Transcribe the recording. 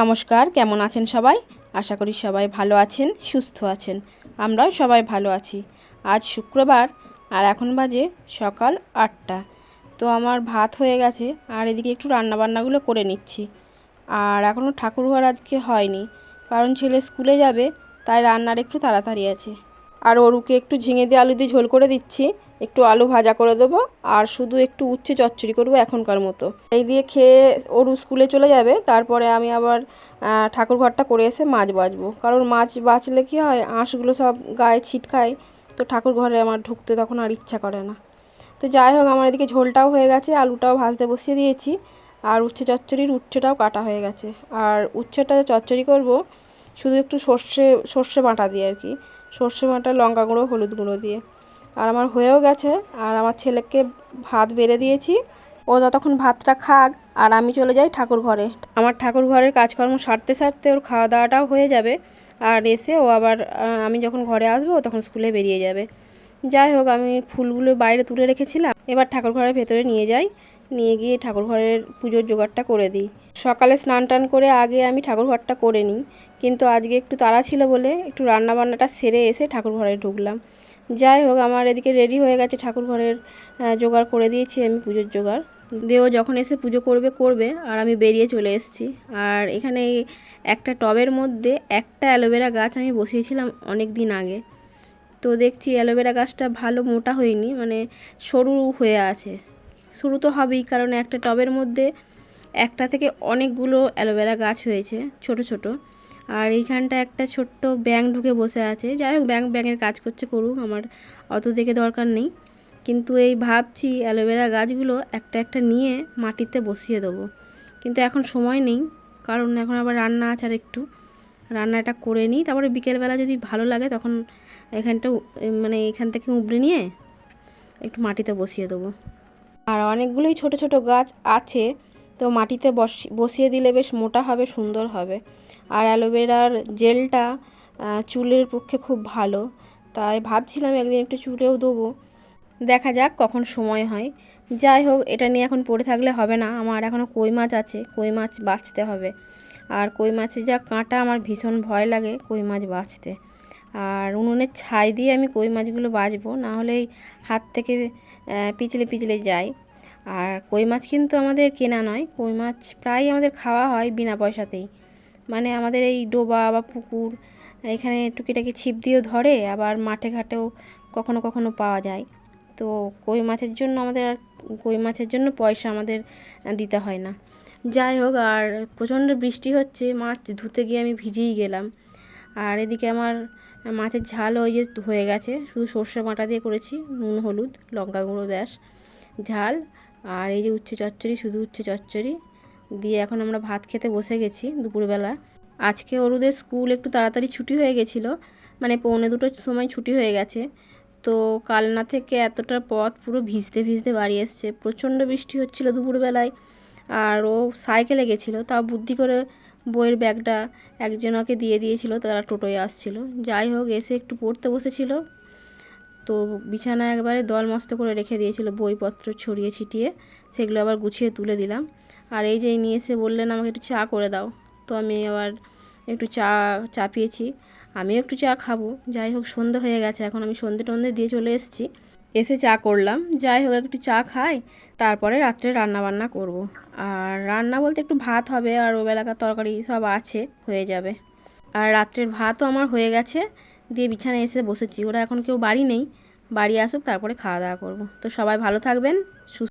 নমস্কার, কেমন আছেন সবাই? আশা করি সবাই ভালো আছেন, সুস্থ আছেন। আমরাও সবাই ভালো আছি। আজ শুক্রবার আর এখন বাজে সকাল আটটা। তো আমার ভাত হয়ে গেছে, আর এদিকে একটু রান্নাবান্নাগুলো করে নিচ্ছি। আর এখনও ঠাকুরঘর আজকে হয়নি, কারণ ছেলে স্কুলে যাবে, তাই রান্নার একটু তাড়াতাড়ি আছে। আর ওরুকে একটু ঝিঙে দিয়ে আলু দিয়ে ঝোল করে দিচ্ছি। একটু আলু ভাজা করে দেবো আর শুধু একটু উচ্ছে চচ্চড়ি করব এখনকার মতো। এই দিয়ে খেয়ে ওরু স্কুলে চলে যাবে, তারপরে আমি আবার ঠাকুর ঘরটা করে এসে মাছ বাঁচবো। কারণ মাছ বাঁচলে কি হয়, আঁশগুলো সব গায়ে ছিটকায়, তো ঠাকুর ঘরে আমার ঢুকতে তখন আর ইচ্ছা করে না। তো যাই হোক, আমার এদিকে ঝোলটাও হয়ে গেছে, আলুটাও ভাজতে বসিয়ে দিয়েছি। আর উচ্ছে চচ্চড়ির উচ্ছেটাও কাটা হয়ে গেছে। আর উচ্ছেটা চচ্চড়ি করব, শুধু একটু সর্ষে সর্ষে বাটা দিয়ে আর কি। সর্ষে বাটা, লঙ্কা গুঁড়ো, হলুদ গুঁড়ো দিয়ে। আর আমার হয়েও গেছে, আর আমার ছেলেকে ভাত বেড়ে দিয়েছি। ও ততক্ষণ ভাতটা খাক, আর আমি চলে যাই ঠাকুর ঘরে। আমার ঠাকুর ঘরের কাজকর্ম সারতে সারতে ওর খাওয়া দাওয়াটাও হয়ে যাবে। আর এসে ও আবার আমি যখন ঘরে আসব তখন স্কুলে বেরিয়ে যাবে। যাই হোক, আমি ফুলগুলো বাইরে তুলে রেখেছিলাম। এবার ঠাকুর ঘরের ভেতরে নিয়ে যাই। নিয়ে গিয়ে ঠাকুর ঘরের পুজোর জোগাড়টা করে দিই। সকালে স্নান টান করে আগে আমি ঠাকুর ঘরটা করে নিই। কিন্তু আজকে একটু তাড়া ছিল বলে একটু রান্না বান্নাটা সেরে এসে ঠাকুর ঘরে ঢুকলাম। যাই হোক, আমার এদিকে রেডি হয়ে গেছে ঠাকুর ঘরের জোগাড় করে দিয়েছি আমি পুজোর জোগাড়। দেও যখন এসে পুজো করবে করবে আর আমি বেরিয়ে চলে এসেছি। আর এখানে একটা টবের মধ্যে একটা অ্যালোভেরা গাছ আমি বসিয়েছিলাম অনেক দিন আগে। তো দেখছি অ্যালোভেরা গাছটা ভালো মোটা হয়নি মানে সরু হয়ে আছে। সরু তো হবেই, কারণ একটা টবের মধ্যে একটা থেকে অনেকগুলো অ্যালোভেরা গাছ হয়েছে, ছোট ছোট। আর এইখানটা একটা ছোট্ট ব্যাঙ ঢুকে বসে আছে। যাই হোক, ব্যাঙ, ব্যাঙের কাজ করছে করুক, আমার অত দেখে দরকার নেই। কিন্তু এই ভাবছি অ্যালোভেরা গাছগুলো একটা একটা নিয়ে মাটিতে বসিয়ে দেবো। কিন্তু এখন সময় নেই, কারণ এখন আবার রান্না আছে আর একটু রান্নাটা করে নিই, তারপরে বিকেলবেলা যদি ভালো লাগে তখন এখানটা মানে এখান থেকে উবড়ে নিয়ে একটু মাটিতে বসিয়ে দেবো। আর অনেকগুলোই ছোট ছোট গাছ আছে তো মাটিতে বসি, বসিয়ে দিলে বেশ মোটা হবে, সুন্দর হবে। আর অ্যালোভেরার জেলটা চুলের পক্ষে খুব ভালো। তাই ভাবছিলাম একদিন একটু চুলেও দেবো। দেখা যাক কখন সময় হয়। যাই হোক, এটা নিয়ে এখন পড়ে থাকলে হবে না। আমার এখনও কই মাছ আছে, কই মাছ বাছতে হবে। আর কই মাছের যা কাঁটা, আমার ভীষণ ভয় লাগে কই মাছ বাছতে আর উনুনের ছাই দিয়ে আমি কই মাছগুলো বাঁচবো? না হলে হাত থেকে পিছলে পিছলে যায় আর কই মাছ কিন্তু আমাদের কেনা নয়। কই মাছ প্রায় আমাদের খাওয়া হয় বিনা পয়সাতেই। মানে আমাদের এই ডোবা বা পুকুর, এখানে টুকিটাকি ছিপ দিয়েও ধরে, আবার মাঠে ঘাটেও কখনো কখনো পাওয়া যায়। তো কই মাছের জন্য আমাদের আর কই মাছের জন্য পয়সা আমাদের দিতে হয় না। যাই হোক, আর প্রচণ্ড বৃষ্টি হচ্ছে, মাছ ধুতে গিয়ে আমি ভিজেই গেলাম। আর এদিকে আমার মাছের ঝাল ওই যে হয়ে গেছে, শুধু সর্ষে বাটা দিয়ে করেছি, নুন, হলুদ লঙ্কা গুঁড়ো ব্যাস। ঝাল আর এই যে উচ্ছে চচ্চড়ি, শুধু উচ্ছে চচ্চড়ি। দিয়ে এখন আমরা ভাত খেতে বসে গেছি দুপুরবেলা। আজকে অরুদের স্কুল একটু তাড়াতাড়ি ছুটি হয়ে গেছিল। মানে পৌনে দুটোর সময় ছুটি হয়ে গেছে। তো কালনা থেকে এতটা পথ পুরো ভিজতে ভিজতে বাড়ি এসছে। প্রচণ্ড বৃষ্টি হচ্ছিল দুপুরবেলায়। আর ও সাইকেলে গেছিল, তাও বুদ্ধি করে বইয়ের ব্যাগটা একজনকে দিয়ে দিয়েছিল, তারা টোটোয় আসছিল। যাই হোক, এসে একটু পড়তে বসেছিল। তো বিছানা একবারে দল মস্ত করে রেখে দিয়েছিল বইপত্র ছড়িয়ে ছিটিয়ে, সেগুলো আবার গুছিয়ে তুলে দিলাম। আর এই যে নিয়ে এসে বললেন, আমাকে একটু চা করে দাও। তো আমি আবার একটু চা চাপিয়েছি আমিও একটু চা খাব। যাই হোক, সন্ধে হয়ে গেছে। এখন আমি সন্ধে টন্ধে দিয়ে চলে এসেছি। এসে চা করলাম। যাই হোক, একটু চা খাই, তারপরে রাত্রে রান্না বান্না করব। আর রান্না বলতে একটু ভাত হবে, আর ওবেলাকার তরকারি সব আছে, হয়ে যাবে। আর রাত্রের ভাতও আমার হয়ে গেছে। দিয়ে বিছানায় এসে বসেছি। ওরা এখন কেউ বাড়ি নেই। বাড়ি আসুক, তারপরে খাওয়া দাওয়া করব। তো সবাই ভালো থাকবেন, সুস্থ